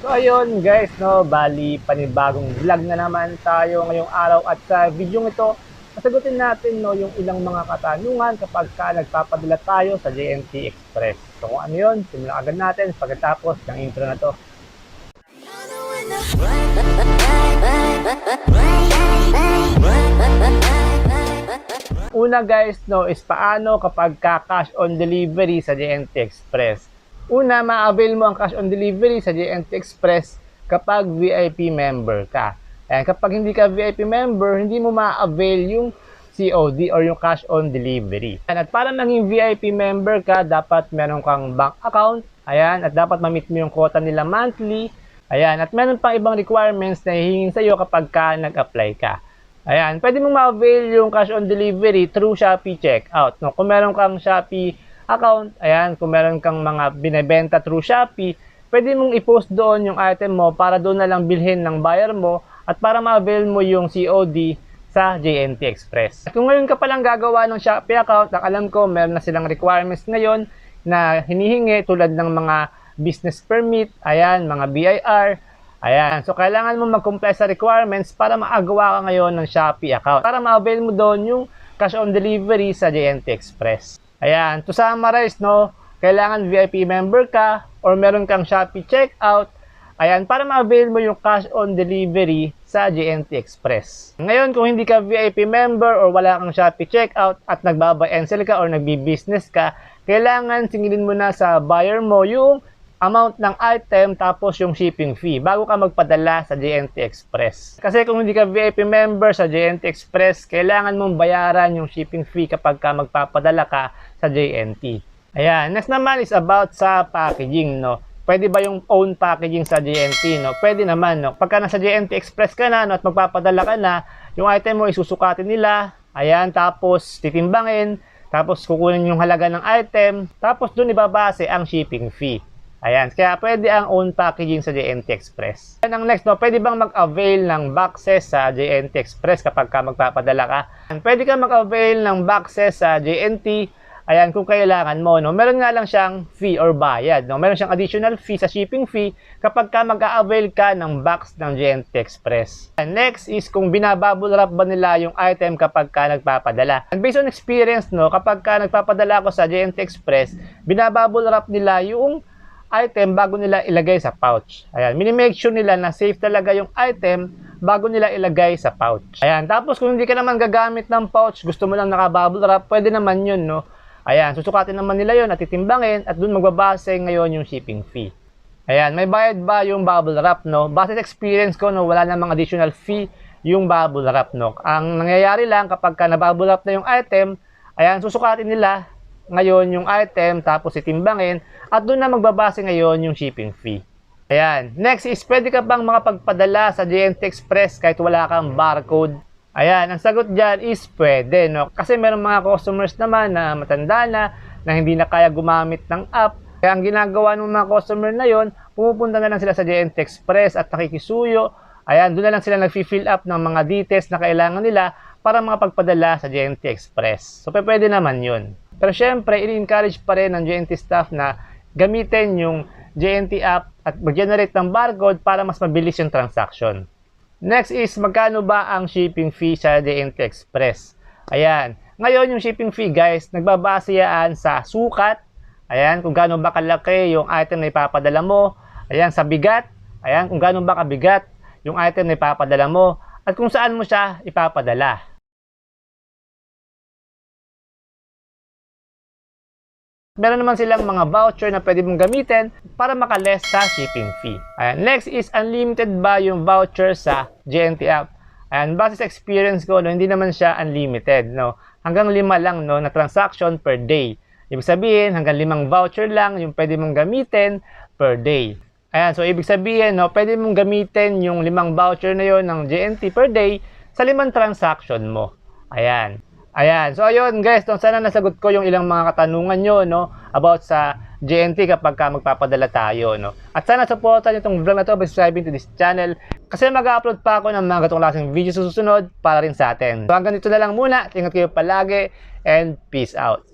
So ayun guys, no, bali panibagong vlog na naman tayo ngayong araw at sa video ito, sasagutin natin no, yung ilang mga katanungan kapag ka nagpapadala tayo sa JNT Express. So kung ano yun, simulan agad natin pagkatapos ng intro na to. Una guys, no, is paano kapag ka cash on delivery sa JNT Express. Una, ma-avail mo ang cash on delivery sa JNT Express kapag VIP member ka. Ayan, kapag hindi ka VIP member, hindi mo ma-avail yung COD or yung cash on delivery. Ayan, at para maging VIP member ka, dapat meron kang bank account. Ayan, at dapat ma-meet mo yung quota nila monthly. Ayan, at meron pang ibang requirements na hihingin sa'yo kapag ka nag-apply ka. Ayan, pwede mong ma-avail yung cash on delivery through Shopee checkout. No? Kung meron kang Shopee account, ayan, kung meron kang mga binebenta through Shopee, pwede mong i-post doon yung item mo para doon na lang bilhin ng buyer mo at para ma-avail mo yung COD sa JNT Express. At kung ngayon ka palang gagawa ng Shopee account, ang alam ko meron na silang requirements ngayon na hinihingi tulad ng mga business permit, ayan, mga BIR, Ayan, so kailangan mo mag-comply sa requirements para maagawa ka ngayon ng Shopee account. Para ma-avail mo doon yung cash on delivery sa JNT Express. Ayan, to summarize, no, kailangan VIP member ka or meron kang Shopee checkout. Ayan, para ma-avail mo yung cash on delivery sa JNT Express. Ngayon, kung hindi ka VIP member or wala kang Shopee checkout at nagbabay and sell ka or nagbi-business ka, kailangan singilin mo na sa buyer mo yung amount ng item tapos yung shipping fee bago ka magpadala sa JNT Express. Kasi kung hindi ka VIP member sa JNT Express, kailangan mong bayaran yung shipping fee kapag ka magpapadala ka sa JNT. Ayan, next naman is about sa packaging, no. Pwede ba yung own packaging sa JNT, no? Pwede naman, no. Pagka nasa JNT Express ka na, no, at magpapadala ka na, yung item mo isusukatin nila, ayan, tapos titimbangin, tapos kukunin yung halaga ng item, tapos dun ibabase ang shipping fee. Ayan, kaya pwede ang own packaging sa JNT Express. Yan ang next, no, pwede bang mag-avail ng boxes sa JNT Express kapag ka magpapadala ka? Pwede ka mag-avail ng boxes sa JNT, ayan, kung kailangan mo, no. Meron nga lang siyang fee or bayad, no. Meron siyang additional fee sa shipping fee kapag ka mag-avail ka ng box ng JNT Express. And next is kung binabubble wrap ba nila yung item kapag ka nagpapadala. And based on experience, no, kapag ka nagpapadala ako sa JNT Express, binabubble wrap nila yung item bago nila ilagay sa pouch. Ayan, mini-make sure nila na safe talaga yung item bago nila ilagay sa pouch. Ayan, tapos kung hindi ka naman gagamit ng pouch, gusto mo lang naka-bubble wrap, pwede naman yun, no? Ayan, susukatin naman nila yun at titimbangin at dun magbabase ngayon yung shipping fee. Ayan, may bayad ba yung bubble wrap, no? Base sa experience ko, no, wala namang additional fee yung bubble wrap, no? Ang nangyayari lang kapag ka na-bubble wrap na yung item, ayan, susukatin nila ngayon yung item, tapos itimbangin, at doon na magbabase ngayon yung shipping fee. Ayan. Next is, pwede ka bang makapagpadala sa JNT Express kahit wala kang barcode? Ayan, ang sagot dyan is pwede, no? Kasi meron mga customers naman na matanda na, na hindi na kaya gumamit ng app. Kaya ang ginagawa ng mga customer na yon, pumupunta na lang sila sa JNT Express at nakikisuyo. Ayan, doon na lang sila nag-fill up ng mga details na kailangan nila para makapagpadala sa JNT Express. So, pwede naman yun. Pero syempre, i-encourage pa rin ng JNT staff na gamitin yung JNT app at mag-generate ng barcode para mas mabilis yung transaction. Next is, magkano ba ang shipping fee sa JNT Express? Ayan. Ngayon, yung shipping fee, guys, nagbabase yan sa sukat. Ayan, kung gaano ba kalaki yung item na ipapadala mo. Ayan, sa bigat. Ayan, kung gaano ba kabigat yung item na ipapadala mo. At kung saan mo siya ipapadala. Meron naman silang mga voucher na pwede mong gamitin para makaless sa shipping fee. Ayan. Next is unlimited ba yung voucher sa JNT app? Ayan, base sa experience ko, no, hindi naman siya unlimited. No? Hanggang lima lang no, na transaction per day. Ibig sabihin, hanggang limang voucher lang yung pwede mong gamitin per day. Ayan, so ibig sabihin, no, pwede mong gamitin yung limang voucher na yon ng JNT per day sa limang transaction mo. Ayan. Ayan. So, ayun guys, sana nasagot ko yung ilang mga katanungan nyo, no, about sa JNT kapag ka magpapadala tayo, no. At sana supportan nyo itong vlog na to by subscribing to this channel kasi mag-upload pa ako ng mga gatong klaseng video sa susunod para rin sa atin. So, hanggang dito na lang muna. Ingat kayo palagi and peace out.